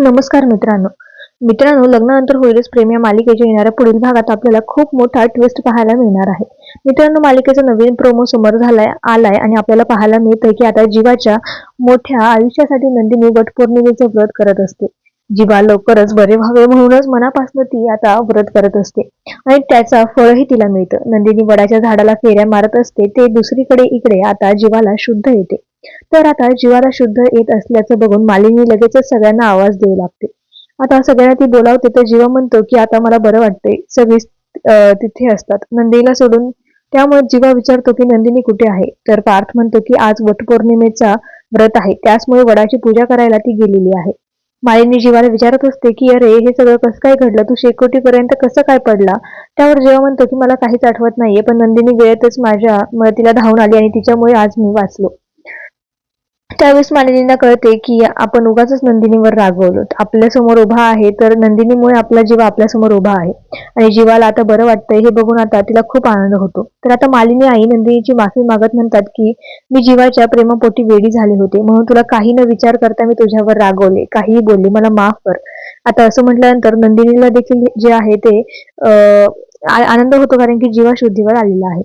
नमस्कार मित्रांनो. मित्रांनो लग्नानंतर होईलच प्रेम या मालिकेच्या येणाऱ्या पुढील भागात आपल्याला खूप मोठा ट्विस्ट पाहायला मिळणार आहे. मित्रांनो मालिकेचा नवीन प्रोमो समोर झालाय आलाय आणि आपल्याला पाहायला मिळतंय की आता जीवाच्या मोठ्या आयुष्यासाठी नंदिनी वटपौर्णिमेचं व्रत करत असते. जीवा लवकरच बरे व्हावे म्हणूनच मनापासून ती आता व्रत करत असते. आणि त्याचा फळही तिला मिळतं. नंदिनी वडाच्या झाडाला फेऱ्या मारत असते ते दुसरीकडे इकडे आता जीवाला शुद्ध येते. तर आता जीवाला शुद्ध येत असल्याचं बघून मालिनी लगेचच सगळ्यांना आवाज देऊ लागते. आता सगळ्यांना ती बोलावते तर जीवा म्हणतो की आता मला बरं वाटतंय सगळी तिथे असतात. नंदीला सोडून त्यामुळे जीवा विचारतो की नंदिनी कुठे आहे? तर पार्थ म्हणतो की आज वटपौर्णिमेचा व्रत आहे त्याचमुळे वडाची पूजा करायला ती गेलेली आहे. मालिनी जीवाला विचारत असते की अरे हे सगळं कसं काय घडलं? तू शेकोटीपर्यंत कसं काय पडला? त्यावर जेव्हा म्हणतो की मला काहीच आठवत नाहीये पण नंदिनी वेळेतच माझ्या तिला धावून आली आणि तिच्यामुळे आज मी वाचलो. त्यावेळेस मालिनीला कळते की आपण उगाच नंदिनीवर रागवलो आपल्यासमोर उभा आहे तर नंदिनीमुळे आपला जीव आपल्यासमोर उभा आहे. आणि जीवाला आता बरं वाटतंय हे बघून आता तिला खूप आनंद होतो. तर आता मालिनी आई नंदिनीची माफी मागत म्हणतात की मी जीवाच्या प्रेमापोटी वेडी झाले होते म्हणून तुला काही न विचार करता मी तुझ्यावर रागवले काहीही बोलले मला माफ कर. आता असं म्हटल्यानंतर नंदिनीला देखील जे आहे ते आनंद होतो कारण की जीवा शुद्धीवर आलेला आहे.